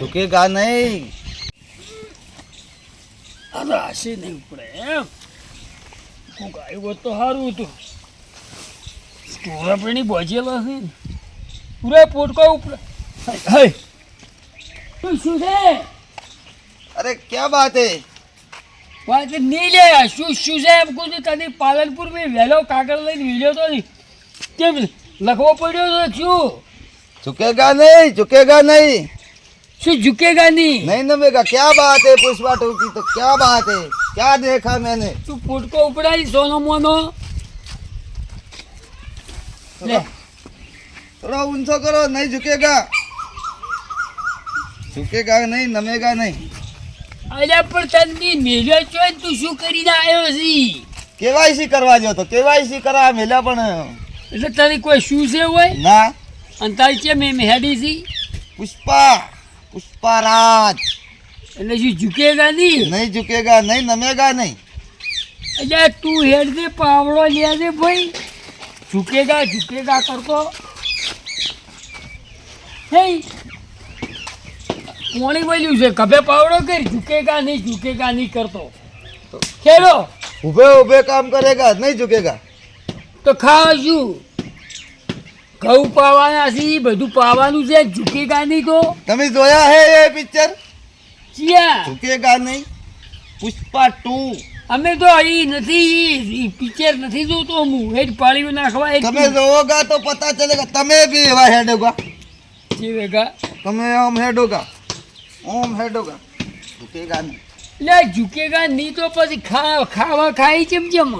ઝુકેગા નહીં. રાશી નહીં ઉપડે એમ. હું ગાયું હોત તો સારું હતું. ટોળા બજેલો છે પૂરા પોટકો ઉપડે. શું છે? અરે ક્યાં વાત હે? વાત નહીં લે શું શું છે એમ કહું છું. તને પાલનપુર મેં વહેલો કાગળ લઈને વિડ્યો તો નહીં. કેમ? લખવો પડ્યો તો શું ચૂકેગા નહીં ચૂકેગા નહીં. શું ઝુકેગા નહીં नहीं नमेगा क्या बात है पुष्पा टू की तो क्या बात है क्या देखा मैंने તું પોટકો ઉપડાઈ સોનો મોનો લે थोड़ा ऊंचा करो नहीं झुकेगा झुकेगा नहीं नमेगा नहीं અલ્યા પણ તને મેલ્યો છો ને તું શું કરીને આવ્યો છી કેવાયસી કરવા જો તો કેવાયસી કરા મેલા પણ એટલે તારી કોઈ શું છે હોય ના અને તારી છે મેં મેહડી છી પુષ્પા પુષ્પારાજ. એટલે શું ઝુકેગા નહીં? નહીં ઝુકેગા નહીં નમેગા નહીં. એટલે તું હેડ દે પાવડો લે દે ભાઈ. ઝુકેગા ઝુકેગા કરતો. હે કોણી બોલ્યું છે? કભે પાવડો કરી ઝુકેગા નહીં ઝુકેગા નહીં કરતો. ખેલો. ઉભે ઉભે કામ કરેગા નહીં ઝુકેગા. તો ખાવા શું? ઘઉં પાવાના છે બધું પાવાનું છે. ઝુકેગા નહીં તો. તમે જોયા હે એ પિક્ચર ચિયા. ઝુકેગા નહીં. પુષ્પા ટુ. અમે તો અહીં નથી પિક્ચર નથી જોતો હું. હેડ પાળી નાખવા તમે જોગા તો પતા ચલેગા તમે બી એવા હેડોગા ચીવેગા તમે ઓમ હેડોગા ઓમ હેડોગા ઝુકેગા નહીં. લે ઝુકેગા નહીં તો પછી ખાવા ખાવા ખાઈ ચમચમ ચેમ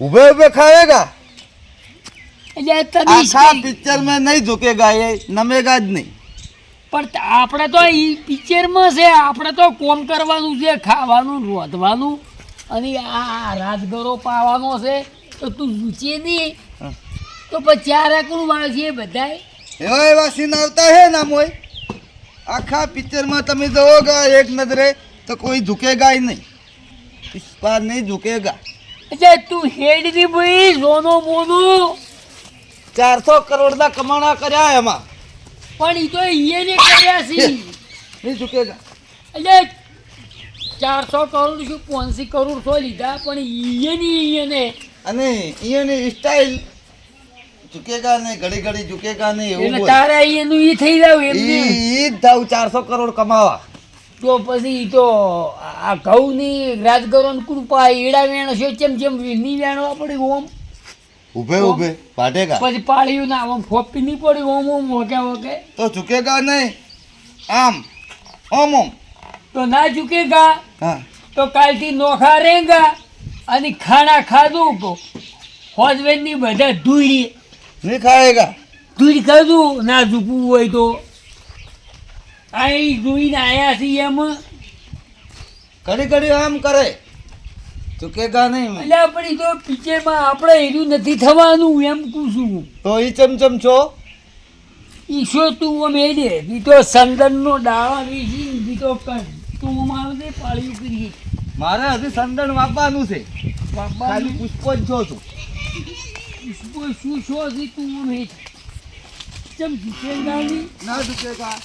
ઉભે ઉભે ખાવેગા આખા પિક્ચર में नहीं झुकेगा ये नमेगा જ નહીં પણ આપણે તો એ પિક્ચરમાં છે આપણે તો કોમ કરવાનું છે ખાવાનું રોધવાનું અને આ રાજગરો પાવાનો છે તો તું રૂચે નહીં હા. તો પછી ચાર કોણ વાળશે બધાય એવા એવા સીન આવતા હે ના મોય આખા પિક્ચર માં તમે જોઓગા એક નજરે તો કોઈ ઝુકેગા ही નહીં પુષ્પા નહીં ઝુકેગા એટલે તું હેડ ની ભાઈ સોનો મોનો ચારસો કરોડના કમાણા કર્યા એમાં. પણ એ તો એને કર્યા છે. નહીં ઝુકેગા એટલે ચારસો કરોડ શું પાંચસી કરોડ તો લીધા પણ એની એને અને અહીંયાની સ્ટાઇલ ચૂકેગા ને ઘડી ઘડી ચૂકેગા ને એવું તારે. એનું ઈ થઈ જાવ એમને ઈ જ થાવ ચારસો કરોડ કમાવા. તો પછી ઈ તો આ ઘઉંની રાજગરો કૃપા ઈડા વેણ છે ચેમ ચેમની વેણવા પડી ઓમ. ઉભે ઉભે પાટેગા પછી પાળ્યું ના આમ ફોપી નહીં પડી ઓમ ઓમ ઓકે ઓકે તો ઝુકેગા નહીં. આમ ઓમ ઓમ. તો ના ચૂકેગા હા. તો કાલથી નોખા રેંગા અને ખાણા ખાધું તો હોજવેનની બધા ધૂળી. નહીં ખાएगा ધૂળી ખાધું ના ઝૂપવું હોય તો. અહીં ધૂળીને આવ્યા છીએ એમ. ઘડી ઘડી આમ કરે. ઝુકેગા નહીં એટલે પણ તો પિક્ચરમાં આપણે એનું નથી થવાનું એમ કહું છું. તો એ ચમચમ છો? ઈશો તું અમે દે. બીતો સંદનનો ડાળા વેચી બીતો કર. તું અમારે દે પાળ્યું કરીએ મારે હજી સંદન વાપવાનું છે. વાપવાનું ખાલી પુષ્પો જ છો છું પુષ્પો શું છો હજી તું અમે ચમ જીતેગાની ના? ઝુકેગા.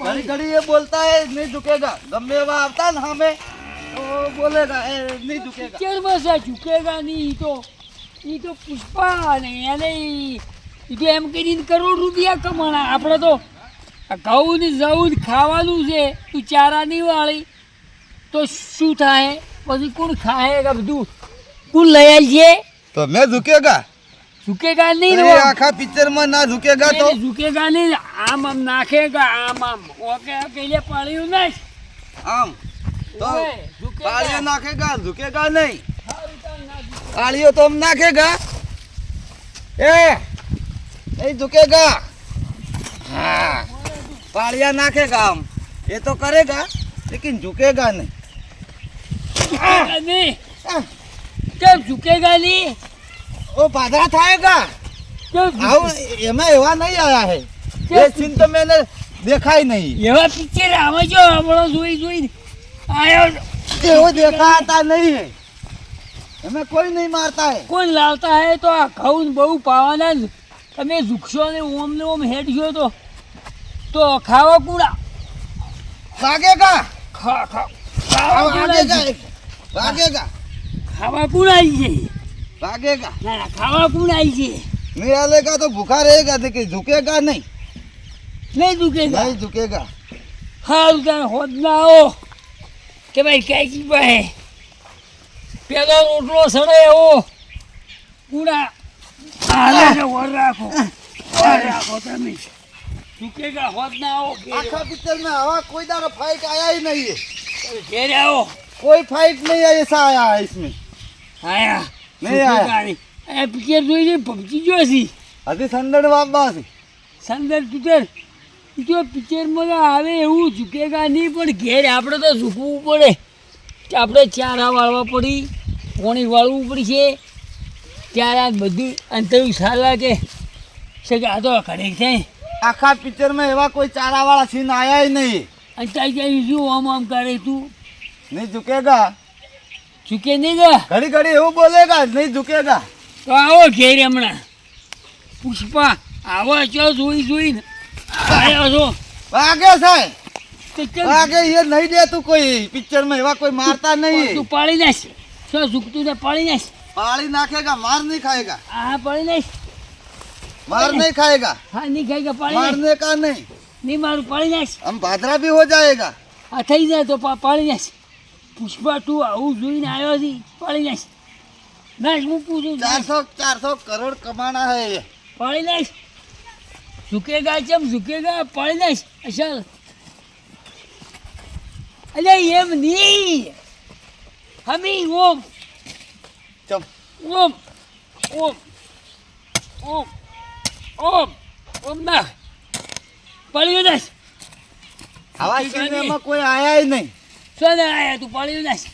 ઘડી ઘડી એ બોલતા હે નહીં ઝુકેગા. ગમે એવા આવતા ને હમે તો બોલેગા એ નહીં ઝુકેગા પિક્ચરમાં છે ઝુકેગા નહીં તો ઈ તો પુષ્પા ને એને ઈ ઈ તો એમ કરીને કરોડ રૂપિયા કમાણા. આપણે તો ઘઉં ને જવું ખાવાનું છે તું ચારા નહીં વાળી. તો શું થાય? પછી કોણ ખાય બધું? કોણ લઈ આવશે તો મેં ઝુકેગા. ઝુકેગા નહીં આખા પિક્ચરમાં ના ઝુકેગા તો? ઝુકેગા નહીં આમ આમ નાખેગા આમ આમ. ઓકે પેલે પડ્યું નહીં આમ. તો પાળીઓ નાખેગા ઝુકેગા નહીં. પાળીઓ તો નાખેગા. એ નહીં ઝુકેગા. હા પાળિયા નાખેગા આમ. એ તો કરેગા લેકિન ઝુકેગા નહીં. કેમ ઝુકેગા નહીં? ઓ પાદરા થાયગા. આવું એમાં એવા નહીં આયા હે. એ સીન તો દેખાય નહીં. એવા પિક્ચર આવે જો હમણાં જોઈ જોઈ તેઓ દેખાતા નહીં તમે કોઈ નહીં મારતા હે. કોઈ લાવતા હે તો આ ઘઉં બહુ પાવાના તમે ઝૂકશો ને ઓમ ને ઓમ હેડશો તો. તો ખાવો કુડા. ભાગેગા ખા ખા. ભાગેગા ખાવા કુણ આવી જઈએ ભાગેગા ના ખાવા કુણ આવી જઈએ મેળાલેગા તો ભૂખા રહેગા કે ઝુકેગા નહીં? નહીં ઝુકેગા નહીં ઝુકેગા હાલ તને હોદ ના આવો. કે ભાઈ કાંઈ ભાઈ પેલો રોટલો સડે એવો પૂરા હાલે વર રાખો વર રાખો તમે દુખેગા હોદ ના આવો आखा पिक्चर में हवा कोई दारा फाइट आया ही नहीं है ઘેરે આવો कोई फाइट नहीं है ऐसा आया है इसमें આયા નહીં આયા. એ પિક્ચર જોઈને પબજી જોશી अभी संदन बाबा से સંદર પિક્ચર જો પિક્ચરમાં આવે એવું ઝૂકેગા નહીં પણ ઘેર આપણે તો ઝૂકવું પડે. આપણે ચારા વાળવા પડી પોણી વાળવું પડશે. ત્યારે આ બધું અંતરું સારું લાગે. છે કે આ તો ઘરે છે આખા પિક્ચરમાં એવા કોઈ ચારાવાળા સીન આવ્યા જ નહીં. અને ક્યાંય શું આમ આમ કરે તું? નહીં ઝૂકેગા. ઝૂકે નહીં ગા? ઘડી ઘડી એવું બોલેગા નહીં ઝૂકેગા. તો આવો ઘેર હમણાં. પુષ્પા આવો ચો જોઈ જોઈને. આવ્યો છો आगे से તો ચાલ आगे ये नहीं दे तू कोई पिक्चर में एवा कोई मारता नहीं તું પાડી નાખ શું ઝૂકતું ને પાડી નાખ पाली नाखेगा मार नहीं खाएगा આ પાડી નાખ मार नहीं खाएगा હા નહીં ખાઈ ગયા પાડી નાખ मारने का नहीं નહીં મારું પાડી નાખ हम भादरा भी हो जाएगा આ થઈ જાય તો પા- પાડી નાખ પુષ્પા તું આવું જોઈને આવ્યો છે પાડી નાખ નાખ હું પૂછું चार सौ चार सौ करोड़ कमाना है ये પાડી નાખ ઝુકેગા ચમ ઝુકેગા? પડ દઈશ અસલ અલે એમ નહીં. હમી ઓમ. ચમ. ઓમ. ઓમ. ઓમ. ઓમ. ઓમ ના. પડી દઈશ આવા સિનેમાં કોઈ આયા નહીં. શું આયા તું પડ્યું દઈશ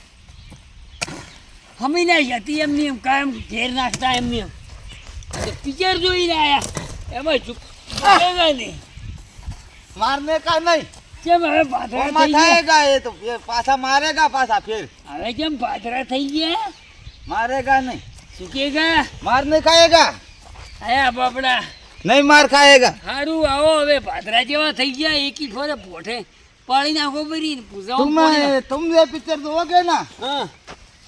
હમી ના જતી એમની એમ કાયમ ઘેર નાખતા એમની એમ. પિક્ચર જોઈને આયા. એમાં ચૂપ નહીં. મારને કા નહીં? કેમ હવે પાથરા થઈ ગયા? એ તો પાછા મારેગા પાછા ફેર. હવે કેમ પાથરા થઈ ગયા? મારેગા નહીં. સુકેગા માર નહીં ખાયેગા આયા બાપડા. નહીં માર ખાયેગા. સારું આવો હવે પાથરા જેવા થઈ ગયા એકી ફોરે પાડી નાખો ભરી પૂજા તમે પિક્ચર જોવો કે ના?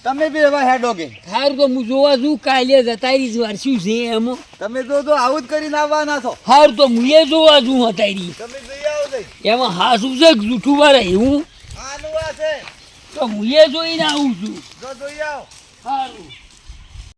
તમે બી એવા હેડોગે સારું તો હું જોવા છું કાલે જતારી જ વાર શું છે એમ. તમે જો તો આવું જ કરીને આવવાના છો. સારું તો હું એ જોવા છું હતારી. તમે જોઈ આવો એમાં હાસું છે કે જૂઠું વારે હું આનું છે. તો હું એ જોઈને આવું છું. જો જોઈ આવો. સારું